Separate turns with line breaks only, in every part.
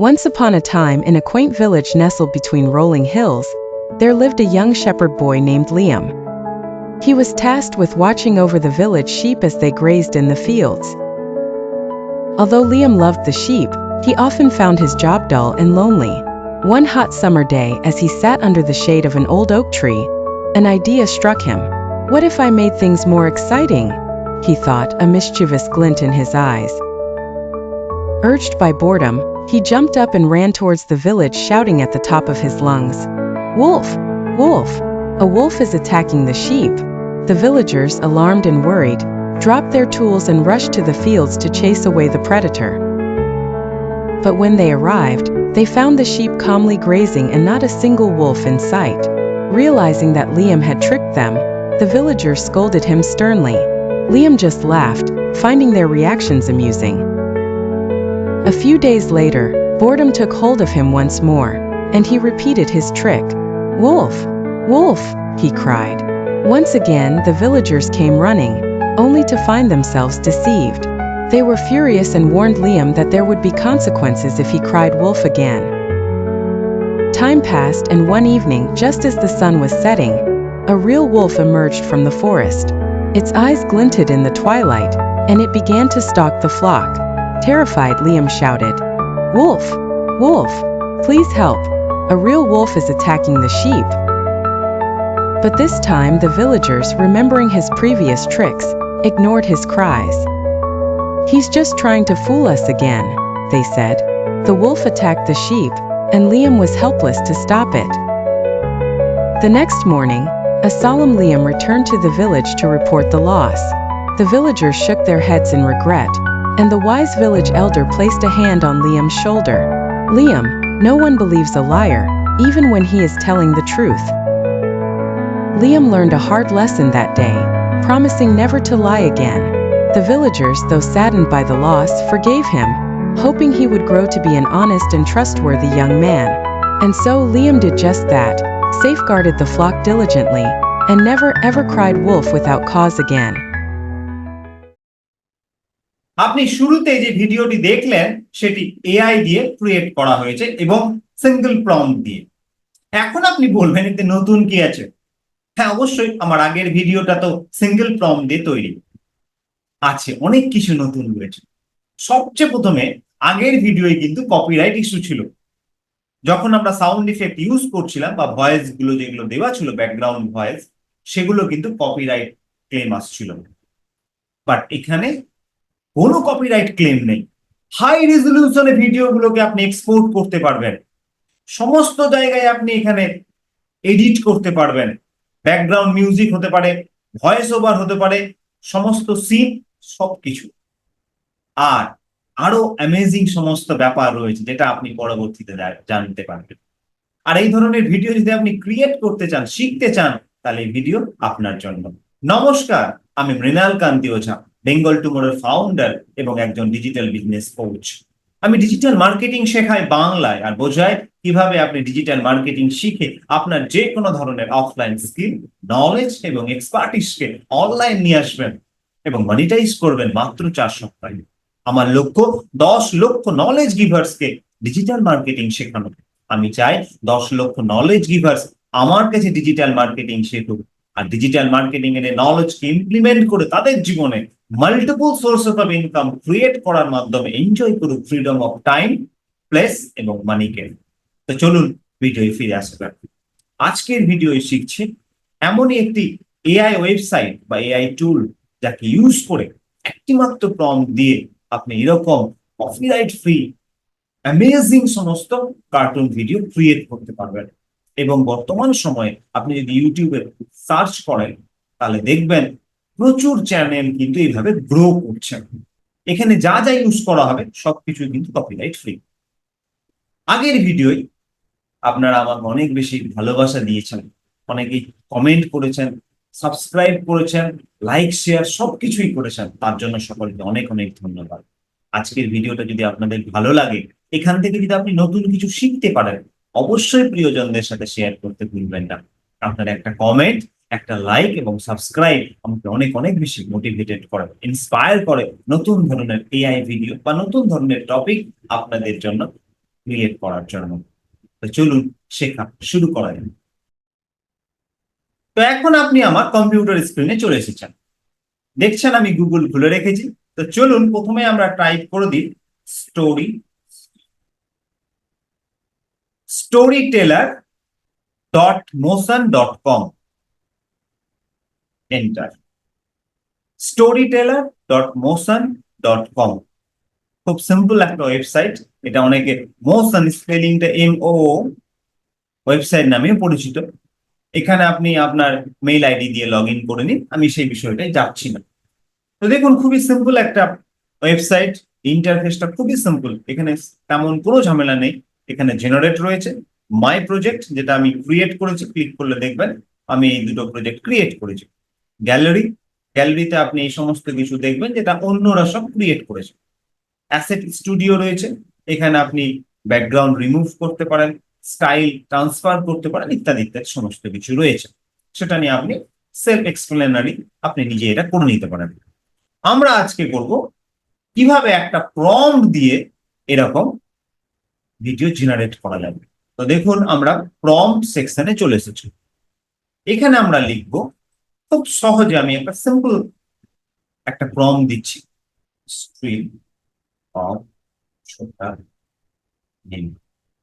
Once upon a time, in a quaint village nestled between rolling hills, there lived a young shepherd boy named Liam. He was tasked with watching over the village sheep as they grazed in the fields. Although Liam loved the sheep, he often found his job dull and lonely. One hot summer day, as he sat under the shade of an old oak tree, an idea struck him. What if I made things more exciting? He thought, a mischievous glint in his eyes. Urged by boredom, he jumped up and ran towards the village shouting at the top of his lungs. Wolf! Wolf! A wolf is attacking the sheep. The villagers, alarmed and worried, dropped their tools and rushed to the fields to chase away the predator. But when they arrived, they found the sheep calmly grazing and not a single wolf in sight. Realizing that Liam had tricked them, the villagers scolded him sternly. Liam just laughed, finding their reactions amusing. A few days later, boredom took hold of him once more, and he repeated his trick. Wolf! Wolf! he cried. Once again, the villagers came running, only to find themselves deceived. They were furious and warned Liam that there would be consequences if he cried wolf again. Time passed, and one evening, just as the sun was setting, a real wolf emerged from the forest. Its eyes glinted in the twilight, and it began to stalk the flock. Terrified, Liam shouted, Wolf! Wolf! Please help! A real wolf is attacking the sheep. But this time the villagers, remembering his previous tricks, ignored his cries. He's just trying to fool us again, they said. The wolf attacked the sheep, and Liam was helpless to stop it. The next morning, a solemn Liam returned to the village to report the loss. The villagers shook their heads in regret, and the wise village elder placed a hand on Liam's shoulder. Liam, no one believes a liar, even when he is telling the truth. Liam learned a hard lesson that day, promising never to lie again. The villagers, though saddened by the loss, forgave him, hoping he would grow to be an honest and trustworthy young man. And so Liam did just that, safeguarded the flock diligently, and never ever cried wolf without cause again.
আপনি শুরুতে যে ভিডিওটি দেখলেন, সেটি AI দিয়ে create করা হয়েছে এবং সিঙ্গেল প্রম দিয়ে। এখন আপনি বলবেন, এতে নতুন কি আছে? হ্যাঁ অবশ্যই, আমার আগের ভিডিওটা তো সিঙ্গেল প্রম দিয়ে তৈরি। আছে, অনেক কিছু নতুন রয়েছে। সবচেয়ে প্রথমে, আগের ভিডিওয়ে কিন্তু কপিরাইট ইস্যু ছিল। যখন আমরা সাউন্ড ইফেক্ট ইউজ করছিলাম, বা ভয়েসগুলো যেগুলো দেওয়া ছিল ব্যাকগ্রাউন্ড ভয়েস সেগুলো কিন্তু কপিরাইট ক্লেম আসছিল। বাট এখানে কোনো কপিরাইট ক্লেম নেই। হাই রেজলিউশনে ভিডিওগুলোকে আপনি এক্সপোর্ট করতে পারবেন। সমস্ত জায়গায় আপনি এখানে এডিট করতে পারবেন। ব্যাকগ্রাউন্ড মিউজিক হতে পারে ভয়েস ওভার হতে পারে, সমস্ত সিন সবকিছু। আর আরও অ্যামেজিং সমস্ত ব্যাপার রয়েছে যেটা আপনি পরবর্তীতে জানতে পারবেন। আর এই ধরনের ভিডিও যদি আপনি ক্রিয়েট করতে চান, শিখতে চান, তাহলে এই ভিডিও আপনার জন্য। নমস্কার, আমি মৃণাল কান্তি ওঝা। বেঙ্গল টুমোরের ফাউন্ডার এবং একজন ডিজিটাল বিজনেস কোচ আমি ডিজিটাল মার্কেটিং শেখাই বাংলায় আর বোঝাই কীভাবে আপনি ডিজিটাল মার্কেটিং শিখে আপনার যে কোনো ধরনের অফলাইন স্কিল নলেজ এবং এক্সপার্টিসকে অনলাইন নিয়ে আসবেন এবং মনিটাইজ করবেন মাত্র চার সপ্তাহে। আমার লক্ষ্য, দশ লক্ষ নলেজ গিভার্সকে ডিজিটাল মার্কেটিং শেখানো। আমি চাই দশ লক্ষ নলেজ গিভার্স আমার কাছে ডিজিটাল মার্কেটিং শেখুক। আর ডিজিটাল মার্কেটিং এর নলেজকে ইমপ্লিমেন্ট করে তাদের জীবনে multiple sources of income create করার মাধ্যমে এনজয় করুক ফ্রিডম অফ টাইম প্লেস এবং মানি মানিকে তো চলুন ভিডিও ফিরে আসা যাক। আজকের ভিডিও শিখছি এমনই একটি এআই ওয়েবসাইট বা এআই টুল যাকে ইউজ করে একটিমাত্র প্রম দিয়ে আপনি এরকম কপিরাইট ফ্রি অ্যামেজিং সমস্ত কার্টুন ভিডিও ক্রিয়েট করতে পারবেন। এবং বর্তমান সময়ে আপনি যদি ইউটিউবে সার্চ করেন, তাহলে দেখবেন প্রচুর চ্যানেল কিন্তু এইভাবে গ্রো করছে। এখানে যা যা ইউজ করা হবে সবকিছু কিন্তু কপিরাইট ফ্রি আগের ভিডিওয় আপনারা আমাকে অনেক বেশি ভালোবাসা দিয়েছেন, অনেকেই কমেন্ট করেছেন সাবস্ক্রাইব করেছেন লাইক শেয়ার সবকিছুই করেছেন। তার জন্য সকলকে অনেক অনেক ধন্যবাদ। আজকের ভিডিওটা যদি আপনাদের ভালো লাগে, এখান থেকে যদি আপনি নতুন কিছু শিখতে পারেন অবশ্যই প্রিয়জনদের সাথে শেয়ার করতে ভুলবেন না। আপনার একটা কমেন্ট একটা লাইক এবং সাবস্ক্রাইব আমাকে অনেক অনেক বেশি মোটিভেটেড করে ইন্সপায়ার করে নতুন ধরনের এআই ভিডিও বা নতুন ধরনের টপিক আপনাদের জন্য ক্রিয়েট করার জন্য। তো চলুন শেখা শুরু করা যাক। তো এখন আপনি আমার কম্পিউটার স্ক্রিনে চলে এসেছেন। দেখছেন আমি গুগল খুলে রেখেছি। তো চলুন প্রথমে আমরা টাইপ করে দিই story story teller dot motion dot com enter story teller dot motion dot com খুব সিম্পল একটা ওয়েবসাইট এটা অনেকে মোশন স্পেলিংটা এম ও ওয়েবসাইট নামেও পরিচিত। এখানে আপনি আপনার মেইল আইডি দিয়ে লগ ইন করে নিন। আমি সেই বিষয়টাই যাচ্ছি না। তো দেখুন, খুবই সিম্পল একটা ওয়েবসাইট ইন্টারফেসটা খুবই সিম্পল এখানে তেমন কোনো ঝামেলা নেই। এখানে জেনারেট রয়েছে। মাই প্রজেক্ট যেটা আমি ক্রিয়েট করেছি ক্লিক করলে দেখবেন আমি এই দুটো প্রজেক্ট ক্রিয়েট করেছি। গ্যালারি গ্যালারিতে আপনি এই সমস্ত কিছু দেখবেন যেটা অন্যরা সব ক্রিয়েট করেছে। অ্যাসেট স্টুডিও রয়েছে, এখানে আপনি ব্যাকগ্রাউন্ড রিমুভ করতে পারেন স্টাইল ট্রান্সফার করতে পারেন, ইত্যাদি ইত্যাদি সমস্ত কিছু রয়েছে। সেটা নিয়ে আপনি সেলফ এক্সপ্লেনারি আপনি নিজে এটা করে নিতে পারেন। আমরা আজকে করব কীভাবে একটা প্রম্পট দিয়ে এরকম ভিডিও জেনারেট করা যাবে তো দেখুন আমরা প্রম্পট সেকশনে চলে এসেছি। এখানে আমরা লিখব, খুব সহজে আমি একটা সিম্পল একটা প্রম দিচ্ছি।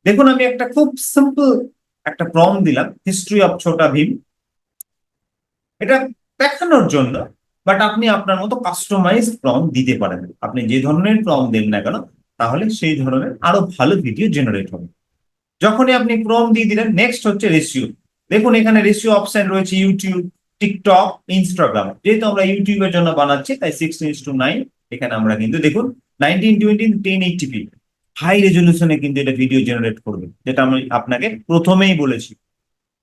দেখুন আমি একটা খুব সিম্পল একটা প্রম দিলাম হিস্ট্রি অফ ছোটা ভীম এটা দেখানোর জন্য বাট আপনি আপনার মতো কাস্টমাইজ প্রম দিতে পারেন। আপনি যে ধরনের প্রম দেন না কেন তাহলে সেই ধরনের আরও ভালো ভিডিও জেনারেট হবে। যখনই আপনি ক্রম দিয়ে দিলেন নেক্সট হচ্ছে রেশিও দেখুন, এখানে রেশিও অপশন রয়েছে ইউটিউব টিকটক ইনস্টাগ্রাম যেহেতু আমরা ইউটিউবের জন্য বানাচ্ছি, তাই সিক্সটিন টু নাইন এখানে আমরা কিন্তু দেখুন nineteen twenty ten HP high রেজলিউশনে কিন্তু এটা ভিডিও জেনারেট করবে, যেটা আমি আপনাকে প্রথমেই বলেছি।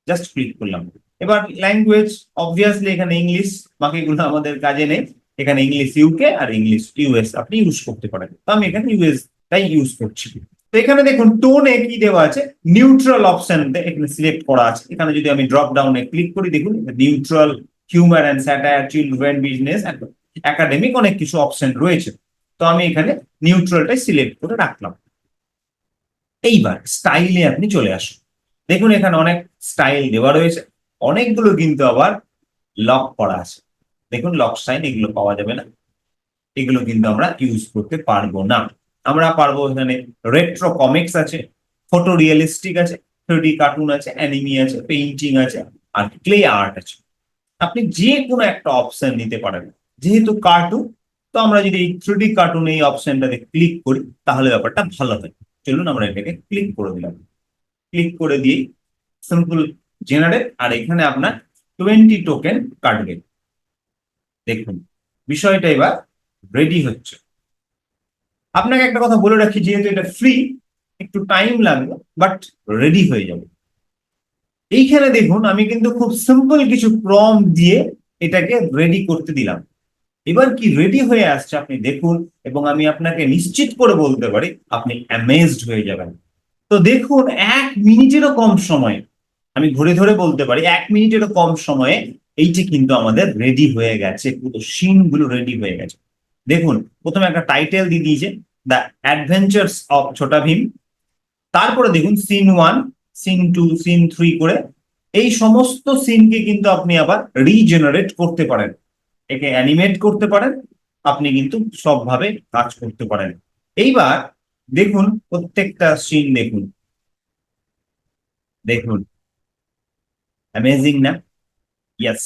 জাস্ট ক্লিক করলাম। এবার ল্যাঙ্গুয়েজ অবভিয়াসলি এখানে ইংলিশ বাকিগুলো আমাদের কাজে নেই। এখানে ইংলিশ ইউকে আর ইংলিশ ইউএস আপনি ইউজ করতে পারেন। তো আমি এখানে ইউএস তাই ইউজ করছি। তো এখানে দেখুন টোনে কি দেওয়া আছে? নিউট্রাল অপশন এখানে সিলেক্ট করা আছে। এখানে যদি আমি ড্রপ ডাউনে ক্লিক করি, দেখুন neutral humour and satire children business academic অনেক কিছু অপশন রয়েছে। তো আমি এখানে নিউট্রালটাই সিলেক্ট করে রাখলাম। এইবার স্টাইলে আপনি চলে আসুন। দেখুন এখানে অনেক স্টাইল দেওয়া রয়েছে। অনেকগুলো কিন্তু আবার লক করা আছে। দেখুন লক সাইন এগুলো পাওয়া যাবে না। এগুলো কিন্তু আমরা ইউজ করতে পারব না। আমরা পারব এখানে রেট্রো কমিক্স আছে ফটো রিয়েলিস্টিক আছে থ্রিডি কার্টুন আছে অ্যানিমি আছে পেইন্টিং আছে, আর ক্লে আর্ট আছে। আপনি যে কোনো একটা অপশন নিতে পারেন। যেহেতু কার্টুন তো আমরা যদি এই থ্রিডি কার্টুন এই অপশনটাতে ক্লিক করি, তাহলে ব্যাপারটা ভালো হয়। চলুন আমরা এটাকে ক্লিক করে দিলাম। ক্লিক করে দিয়ে সিম্পল জেনারেট আর এখানে আপনার টোয়েন্টি টোকেন কাটবে দেখুন, বিষয়টা এবার রেডি হচ্ছে। আপনাকে একটা কথা বলে রাখি, যেহেতু এটা ফ্রি একটু টাইম লাগবে বাট রেডি হয়ে যাবে। এইখানে দেখুন, আমি কিন্তু খুব সিম্পল কিছু প্রম দিয়ে এটাকে রেডি করতে দিলাম। এবার কি রেডি হয়ে আসছে আপনি দেখুন, এবং আমি আপনাকে নিশ্চিত করে বলতে পারি, আপনি অ্যামেজড হয়ে যাবেন। তো দেখুন, এক মিনিটেরও কম সময়ে, আমি ঘুরে ধরে বলতে পারি, এক মিনিটেরও কম সময়ে এইটি কিন্তু আমাদের রেডি হয়ে গেছে, পুরো সিনগুলো রেডি হয়ে গেছে। দেখুন, প্রথমে একটা টাইটেল দিয়ে দিয়েছে the adventures of Chhota Bheem তারপরে দেখুন scene one scene two scene three করে এই সমস্ত সিনকে কিন্তু আপনি আবার রিজেনারেট করতে পারেন। একে অ্যানিমেট করতে পারেন, আপনি কিন্তু সবভাবে কাজ করতে পারেন। এইবার দেখুন, প্রত্যেকটা সিন দেখুন। দেখুন। অ্যামেজিং না? ইয়েস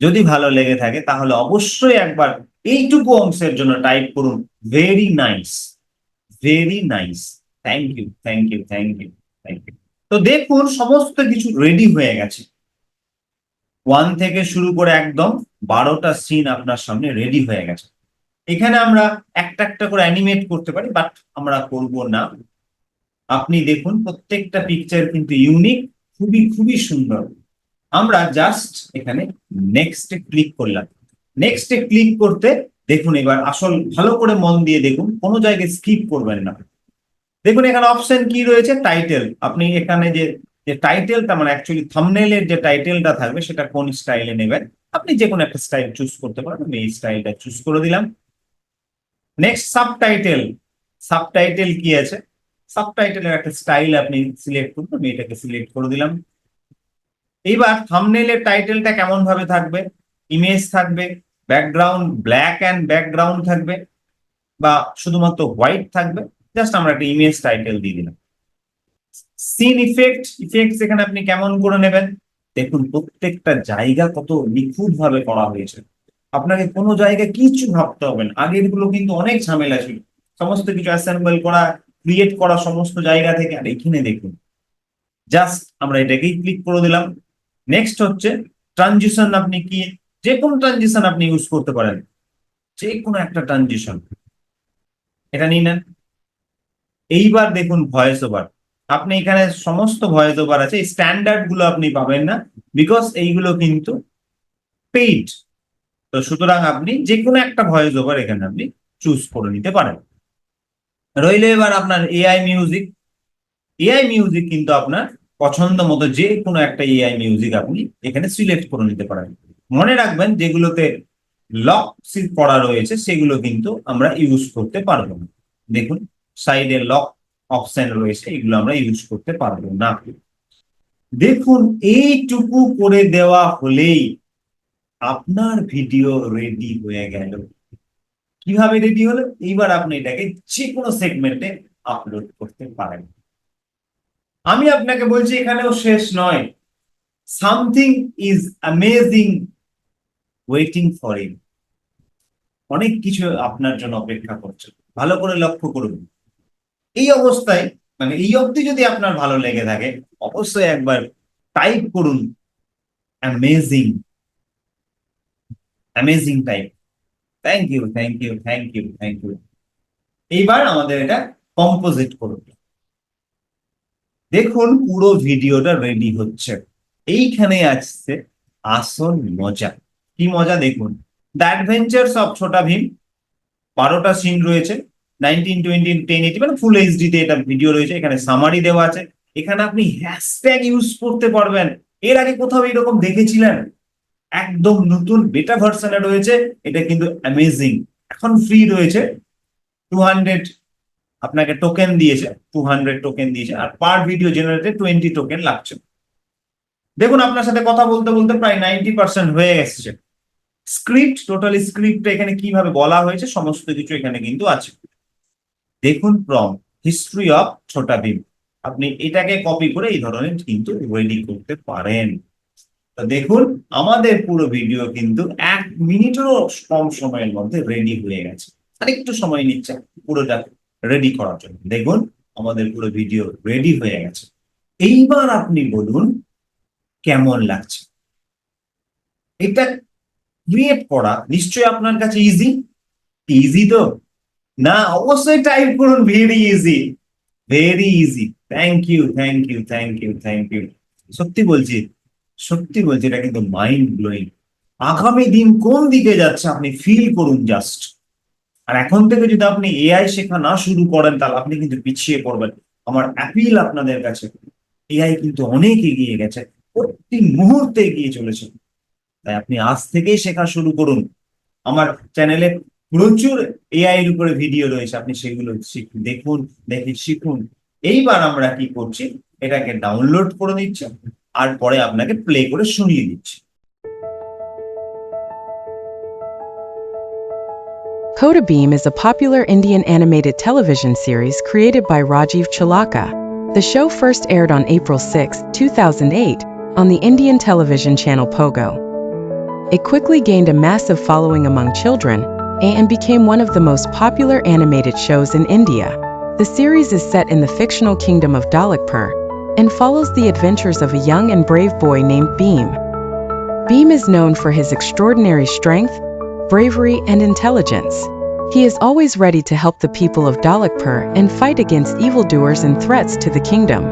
যদি ভালো লেগে থাকে, তাহলে অবশ্যই একবার এইটুকু অংশের জন্য টাইপ করুন very nice very nice thank you thank you thank you thank you তো দেখুন, সমস্ত কিছু রেডি হয়ে গেছে। ওয়ান থেকে শুরু করে একদম বারোটা সিন আপনার সামনে রেডি হয়ে গেছে। এখানে আমরা একটা একটা করে অ্যানিমেট করতে পারি বাট আমরা করব না। আপনি দেখুন, প্রত্যেকটা পিকচার কিন্তু ইউনিক খুবই খুবই সুন্দর। আমরা জাস্ট এখানে নেক্সটে ক্লিক করলাম। নেক্সটে ক্লিক করতে দেখুন এবার আসল ভালো করে মন দিয়ে দেখুন, কোনো জায়গায় স্কিপ করবেন না। দেখুন এখানে অপশন কি রয়েছে? টাইটেল আপনি এখানে যে যে টাইটেলটা মানে অ্যাকচুয়ালি থামনেলের যে টাইটেলটা থাকবে, সেটা কোন স্টাইলে নেবেন? আপনি যে কোনো একটা স্টাইল চুজ করতে পারেন। আমি এই স্টাইলটা চুজ করে দিলাম। নেক্সট সাবটাইটেল সাবটাইটেল কি আছে? সাবটাইটেলের একটা স্টাইল আপনি সিলেক্ট করুন। আমি এটাকে সিলেক্ট করে দিলাম। এইবার থাম্বনেইলের টাইটেলটা কেমন ভাবে থাকবে? ইমেজ থাকবে ব্যাকগ্রাউন্ড ব্ল্যাক অ্যান্ড ব্যাকগ্রাউন্ড থাকবে, বা শুধুমাত্র হোয়াইট থাকবে জাস্ট আমরা একটা ইমেজ টাইটেল দিয়ে দিলাম। সিন ইফেক্ট ইফেক্টস এখানে আপনি কেমন করে নেবেন? দেখুন, প্রত্যেকটা জায়গা কত নিখুঁত ভাবে করা হয়েছে। আপনাকে কোনো জায়গায় কিছু ভাবতে হবে না। আগেরগুলো কিন্তু অনেক ঝামেলা ছিল। সমস্ত কিছু অ্যাসেম্বল করা ক্রিয়েট করা সমস্ত জায়গা থেকে। আর এখানে দেখুন জাস্ট আমরা এটাকেই ক্লিক করে দিলাম। নেক্সট হচ্ছে ট্রানজিশন আপনি কি? যে কোনো ট্রানজিশন আপনি ইউজ করতে পারেন। যে কোনো একটা ট্রানজিশন এটা নিয়ে নেন। এইবার দেখুন ভয়েস ওভার আপনি এখানে সমস্ত ভয়েস ওভার আছে স্ট্যান্ডার্ডগুলো আপনি পাবেন না বিকজ এইগুলো কিন্তু পেইড তো সুতরাং আপনি যে কোনো একটা ভয়েস ওভার এখানে আপনি চুজ করে নিতে পারেন। রইল এবার আপনার এআই মিউজিক এআই মিউজিক কিন্তু আপনার পছন্দ মতো যে কোনো একটা এআই মিউজিক আপনি এখানে সিলেক্ট করে নিতে পারেন। মনে রাখবেন যেগুলোতে লক করা রয়েছে, সেগুলো কিন্তু আমরা ইউজ করতে পারব না। দেখুন সাইডে লক অপশন রয়েছে, এগুলো আমরা ইউজ করতে পারব না। দেখুন, এইটুকু করে দেওয়া হলেই আপনার ভিডিও রেডি হয়ে গেল। কীভাবে রেডি হলো? এইবার আপনি এটাকে যে কোনো সেগমেন্টে আপলোড করতে পারেন। আমি আপনাকে বলছি এখানেও শেষ নয়। Something is amazing waiting for you অনেক কিছু আপনার জন্য অপেক্ষা করছে। ভালো করে লক্ষ্য করুন। এই অবস্থায় মানে এই অবধি যদি আপনার ভালো লেগে থাকে, অবশ্যই একবার টাইপ করুন amazing amazing type thank you thank you thank you thank you এইবার আমাদের এটা কম্পোজিট করুন। দেখুন, পুরো ভিডিওটা রেডি হচ্ছে। এইখানে আসছে আসল মজা। কি মজা দেখুন। The adventures of Chhota Bheem বারোটা সিন রয়েছে নাইনটিন টোয়েন্টি টেন এইটি মানে ফুল এইচডি তে এটা ভিডিও রয়েছে, এখানে সামারি দেওয়া আছে। এখানে আপনি হ্যাশট্যাগ ইউজ করতে পারবেন। এর আগে কোথাও এরকম দেখেছিলেন? একদম নতুন বেটা ভার্সনে রয়েছে, এটা কিন্তু অ্যামেজিং এখন ফ্রি রয়েছে টু হান্ড্রেড আপনাকে টোকেন দিয়েছে টু হান্ড্রেড টোকেন দিয়েছে, আর পার ভিডিও জেনারেটে টোয়েন্টি টোকেন লাগছে। দেখুন, আপনার সাথে কথা বলতে বলতে প্রায় নাইনটি পার্সেন্ট হয়ে এসছে। স্ক্রিপ্ট টোটালি স্ক্রিপ্ট এখানে কীভাবে বলা হয়েছে, সমস্ত কিছু এখানে কিন্তু আছে। দেখুন prompt history of Chhota Bheem আপনি এটাকে কপি করে এই ধরনের কিন্তু রেডি করতে পারেন। দেখুন, আমাদের পুরো ভিডিও কিন্তু এক মিনিটেরও কম সময়ের মধ্যে রেডি হয়ে গেছে। আর একটু সময় নিচ্ছে পুরোটা রেডি করার জন্য। দেখুন, আমাদের পুরো ভিডিও রেডি হয়ে গেছে। এইবার আপনি বলুন, কেমন লাগছে? এটা ক্রিয়েট করা নিশ্চয়ই আপনার কাছে ইজি ইজি তো? না, অবশ্যই টাইপ করুন very easy very easy thank you thank you thank you thank you সত্যি বলছি সত্যি বলছি, এটা কিন্তু মাইন্ড ব্লোয়িং আগামী দিন কোন দিকে যাচ্ছে আপনি ফিল করুন জাস্ট আর এখন থেকে যদি আপনি এআই শেখা না শুরু করেন, তাহলে আপনি কিন্তু পিছিয়ে পড়বেন। আমার অ্যাপিল আপনাদের কাছে এআই কিন্তু অনেক এগিয়ে গেছে, প্রতি মুহূর্তে এগিয়ে চলেছে। তাই আপনি আজ থেকেই শেখা শুরু করুন। আমার চ্যানেলে প্রচুর এআই এর উপরে ভিডিও রয়েছে, আপনি সেগুলো দেখুন, দেখে শিখুন। এইবার আমরা কি করছি, এটাকে ডাউনলোড করে নিচ্ছি, আর পরে আপনাকে প্লে করে শুনিয়ে দিচ্ছি।
Coda Beam is a popular Indian animated television series created by Rajiv Chalaka. The show first aired on April 6, 2008, on the Indian television channel Pogo. It quickly gained a massive following among children and became one of the most popular animated shows in India. The series is set in the fictional kingdom of Dalakpur and follows the adventures of a young and brave boy named Beam. Beam is known for his extraordinary strength, bravery, and intelligence. He is always ready to help the people of Dalakpur and fight against evildoers and threats to the kingdom.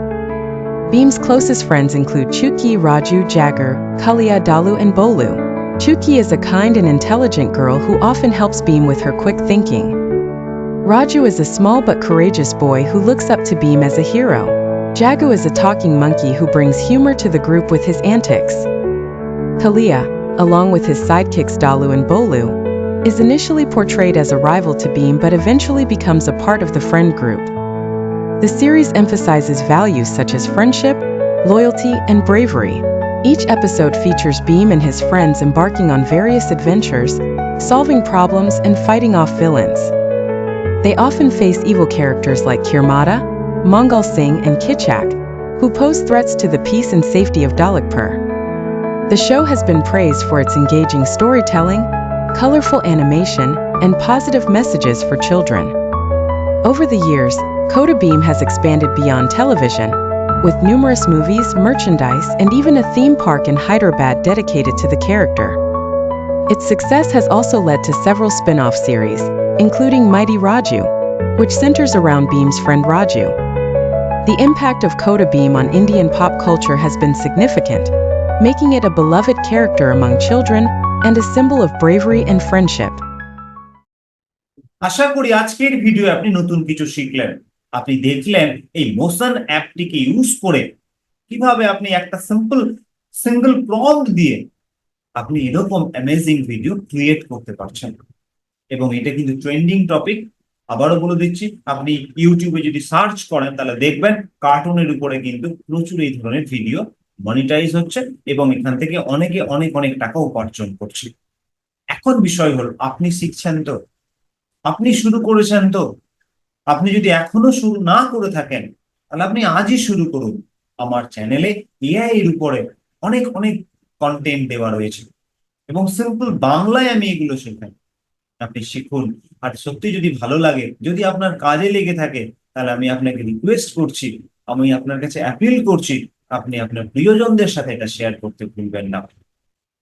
Beam's closest friends include Chuki, Raju, Jagger, Kalia, Dalu, and Bolu. Chuki is a kind and intelligent girl who often helps Beam with her quick thinking. Raju is a small but courageous boy who looks up to Beam as a hero. Jagu is a talking monkey who brings humor to the group with his antics. Kalia, along with his sidekicks Dalu and Bolu, is initially portrayed as a rival to Beam but eventually becomes a part of the friend group. The series emphasizes values such as friendship, loyalty, and bravery. Each episode features Beam and his friends embarking on various adventures, solving problems, and fighting off villains. They often face evil characters like Kirmata, Mongol Singh, and Kichak, who pose threats to the peace and safety of Dalakpur. The show has been praised for its engaging storytelling, colorful animation, and positive messages for children. Over the years, Coda Beam has expanded beyond television, with numerous movies, merchandise, and even a theme park in Hyderabad dedicated to the character. Its success has also led to several spin off series, including Mighty Raju, which centers around Beam's friend Raju. The impact of Coda Beam on Indian pop culture has been significant, making it a beloved character among children and a symbol of bravery and friendship.
আশা করি আজকের video আপনি নতুন কিছু শিখলেন। আপনি দেখলেন এই motion অ্যাপটিকে use করে কীভাবে আপনি একটা সিম্পল সিঙ্গেল প্রম্পট দিয়ে আপনি এরকম অ্যামেজিং ভিডিও ক্রিয়েট করতে পারছেন। এবং এটা কিন্তু ট্রেন্ডিং টপিক আবারও বলে দিচ্ছি, আপনি ইউটিউবে যদি সার্চ করেন, তাহলে দেখবেন কার্টুনের উপরে কিন্তু প্রচুর এই ধরনের ভিডিও মনিটাইজ হচ্ছে এবং এখান থেকে অনেকে অনেক অনেক টাকা উপার্জন করছে। এখন বিষয় হল, আপনি শিখছেন তো? আপনি শুরু করেছেন তো? আপনি যদি এখনও শুরু না করে থাকেন, তাহলে আপনি আজই শুরু করুন। আমার চ্যানেলে এআই এর উপরে অনেক অনেক কন্টেন্ট দেওয়া রয়েছে। এবং সিম্পল বাংলায় আমি এগুলো শেখাই। আপনি শিখুন। আর সত্যি যদি ভালো লাগে, যদি আপনার কাজে লেগে থাকে, তাহলে আমি আপনাকে রিকোয়েস্ট করছি, আমি আপনার কাছে অ্যাপিল করছি আপনি আপনার প্রিয়জনদের সাথে এটা শেয়ার করতে ভুলবেন না।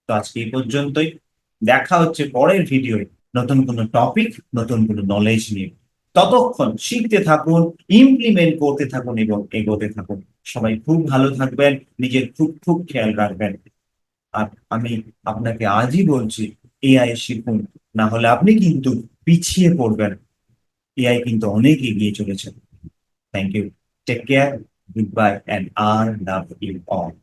তো আজকে এই পর্যন্তই। দেখা হচ্ছে পরের ভিডিওয় নতুন কোনো টপিক নতুন কোনো নলেজ নিয়ে। ততক্ষণ শিখতে থাকুন ইমপ্লিমেন্ট করতে থাকুন এবং এগোতে থাকুন। সবাই খুব ভালো থাকবেন, নিজের খুব খুব খেয়াল রাখবেন। আর আমি আপনাকে আজই বলছি এআই শিখুন। না হলে আপনি কিন্তু পিছিয়ে পড়বেন। এআই কিন্তু অনেক এগিয়ে চলেছে। Thank you take care good bye and R love you all